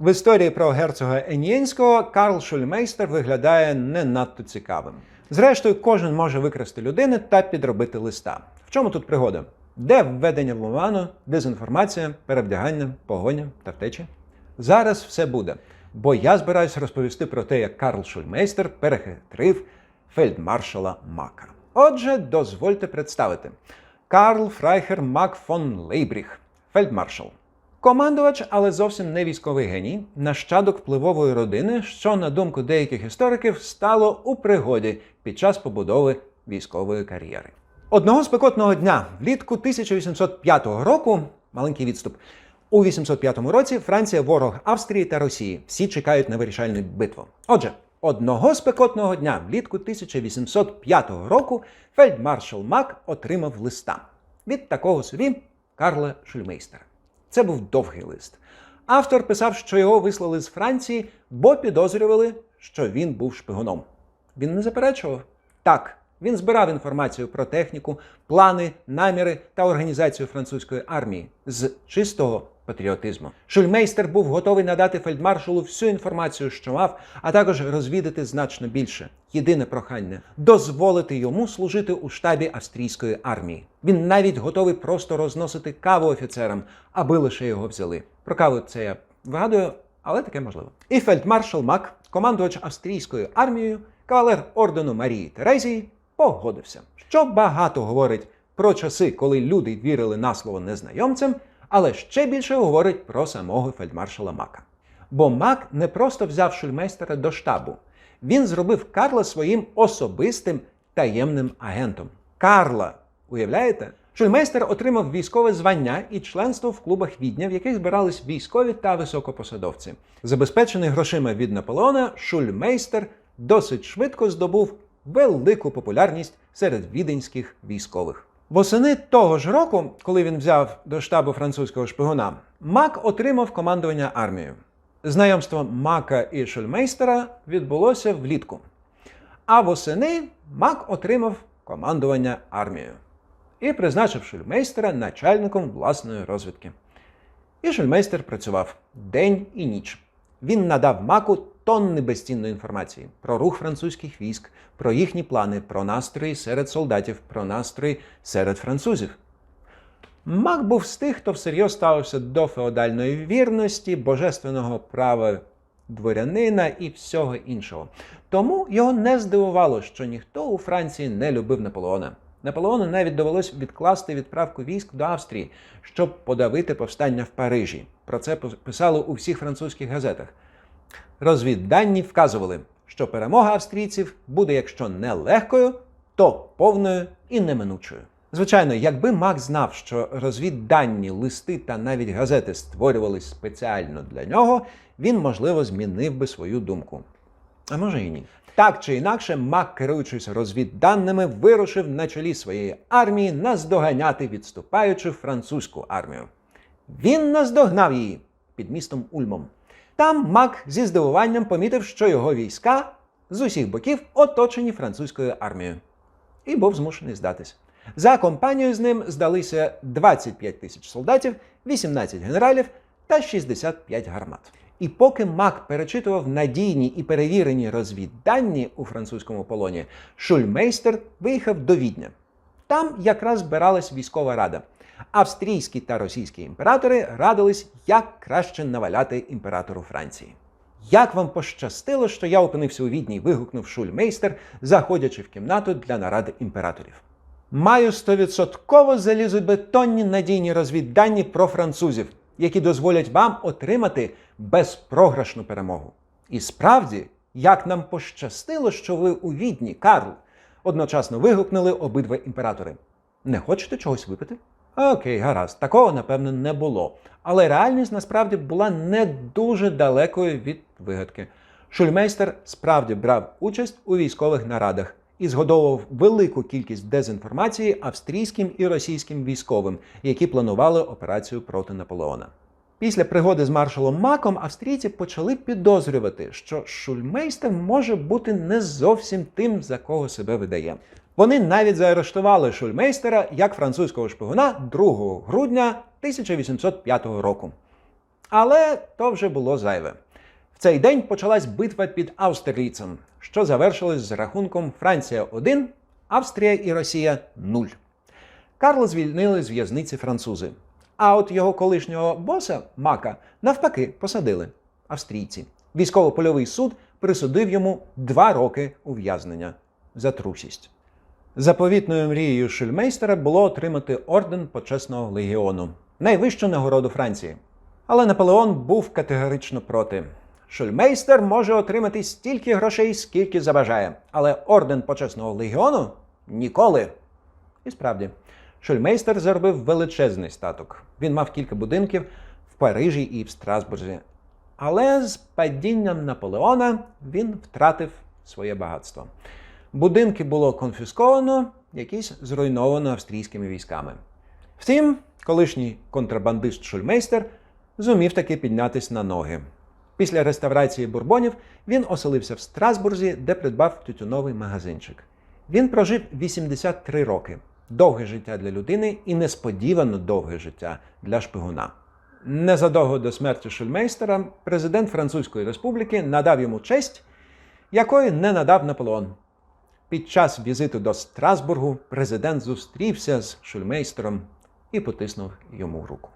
В історії про герцога Енєнського Карл Шульмейстер виглядає не надто цікавим. Зрештою, кожен може викрасти людини та підробити листа. В чому тут пригода? Де введення в оману, дезінформація, перевдягання, погоня та втечі? Зараз все буде, бо я збираюсь розповісти про те, як Карл Шульмейстер перехитрив фельдмаршала Мака. Отже, дозвольте представити Карл Фрайхер Мак фон Лейбріх, фельдмаршал. Командувач, але зовсім не військовий геній, нащадок впливової родини, що, на думку деяких істориків, стало у пригоді під час побудови військової кар'єри. Одного спекотного дня, влітку 1805 року, маленький відступ, у 805 році Франція ворог Австрії та Росії. Всі чекають на вирішальну битву. Отже, одного спекотного дня, влітку 1805 року, фельдмаршал Мак отримав листа від такого собі Карла Шульмейстера. Це був довгий лист. Автор писав, що його вислали з Франції, бо підозрювали, що він був шпигуном. Він не заперечував. Так, він збирав інформацію про техніку, плани, наміри та організацію французької армії з чистого патріотизму. Шульмейстер був готовий надати фельдмаршалу всю інформацію, що мав, а також розвідати значно більше. Єдине прохання дозволити йому служити у штабі австрійської армії. Він навіть готовий просто розносити каву офіцерам, аби лише його взяли. Про каву це я вигадую, але таке можливо. І фельдмаршал Мак, командувач австрійською армією, кавалер ордену Марії Терезії, погодився, що багато говорить про часи, коли люди вірили на слово незнайомцям, але ще більше говорить про самого фельдмаршала Мака. Бо Мак не просто взяв шульмейстера до штабу, він зробив Карла своїм особистим таємним агентом. Карла, уявляєте? Шульмейстер отримав військове звання і членство в клубах відня, в яких збирались військові та високопосадовці. Забезпечений грошима від Наполеона, Шульмейстер досить швидко здобув велику популярність серед віденських військових. Восени того ж року, коли він взяв до штабу французького шпигуна, Мак отримав командування армією. Знайомство Мака і Шульмейстера відбулося влітку. А восени Мак отримав командування армією і призначив Шульмейстера начальником власної розвідки. І Шульмейстер працював день і ніч. Він надав Маку тонни безцінної інформації про рух французьких військ, про їхні плани, про настрої серед солдатів, про настрої серед французів. Мак був з тих, хто всерйоз ставився до феодальної вірності, божественного права дворянина і всього іншого. Тому його не здивувало, що ніхто у Франції не любив Наполеона. Наполеону навіть довелось відкласти відправку військ до Австрії, щоб подавити повстання в Парижі. Про це писали у всіх французьких газетах. Розвіддані вказували, що перемога австрійців буде, якщо не легкою, то повною і неминучою. Звичайно, якби Мак знав, що розвіддані листи та навіть газети створювались спеціально для нього, він, можливо, змінив би свою думку. А може і ні. Так чи інакше, Мак, керуючись розвідданими, вирушив на чолі своєї армії наздоганяти відступаючу французьку армію. Він наздогнав її під містом Ульмом. Там Мак зі здивуванням помітив, що його війська з усіх боків оточені французькою армією, і був змушений здатись. За компанією з ним здалися 25 тисяч солдатів, 18 генералів та 65 гармат. І поки Мак перечитував надійні і перевірені розвіддані у французькому полоні, Шульмейстер виїхав до Відня. Там якраз збиралась військова рада. Австрійські та російські імператори радились, як краще наваляти імператору Франції. Як вам пощастило, що я опинився у відні, вигукнув Шульмейстер, заходячи в кімнату для наради імператорів. Маю стовідсотково залізобетонні надійні розвіддані про французів, які дозволять вам отримати безпрограшну перемогу. І справді, як нам пощастило, що ви у відні, Карл, одночасно вигукнули обидва імператори. Не хочете чогось випити? Окей, гаразд, такого напевно не було. Але реальність насправді була не дуже далекою від вигадки. Шульмейстер справді брав участь у військових нарадах і згодовував велику кількість дезінформації австрійським і російським військовим, які планували операцію проти Наполеона. Після пригоди з маршалом Маком австрійці почали підозрювати, що Шульмейстер може бути не зовсім тим, за кого себе видає. Вони навіть заарештували Шульмейстера як французького шпигуна 2 грудня 1805 року. Але то вже було зайве. В цей день почалась битва під Аустерліцем, що завершилась з рахунком Франція 1, Австрія і Росія 0. Карла звільнили з в'язниці французи. А от його колишнього боса Мака навпаки посадили австрійці. Військово-польовий суд присудив йому два роки ув'язнення за трусість. Заповітною мрією Шульмейстера було отримати орден почесного легіону, найвищу нагороду Франції. Але Наполеон був категорично проти. Шульмейстер може отримати стільки грошей, скільки забажає, але орден почесного легіону ніколи. І справді, Шульмейстер заробив величезний статок. Він мав кілька будинків в Парижі і в Страсбурзі. Але з падінням Наполеона він втратив своє багатство. Будинки було конфісковано, якісь зруйновано австрійськими військами. Втім, колишній контрабандист Шульмейстер зумів таки піднятись на ноги. Після реставрації бурбонів він оселився в Страсбурзі, де придбав тютюновий магазинчик. Він прожив 83 роки. Довге життя для людини і несподівано довге життя для шпигуна. Незадовго до смерті Шульмейстера президент Французької республіки надав йому честь, якої не надав Наполеон. Під час візиту до Страсбургу президент зустрівся з Шульмейстером і потиснув йому руку.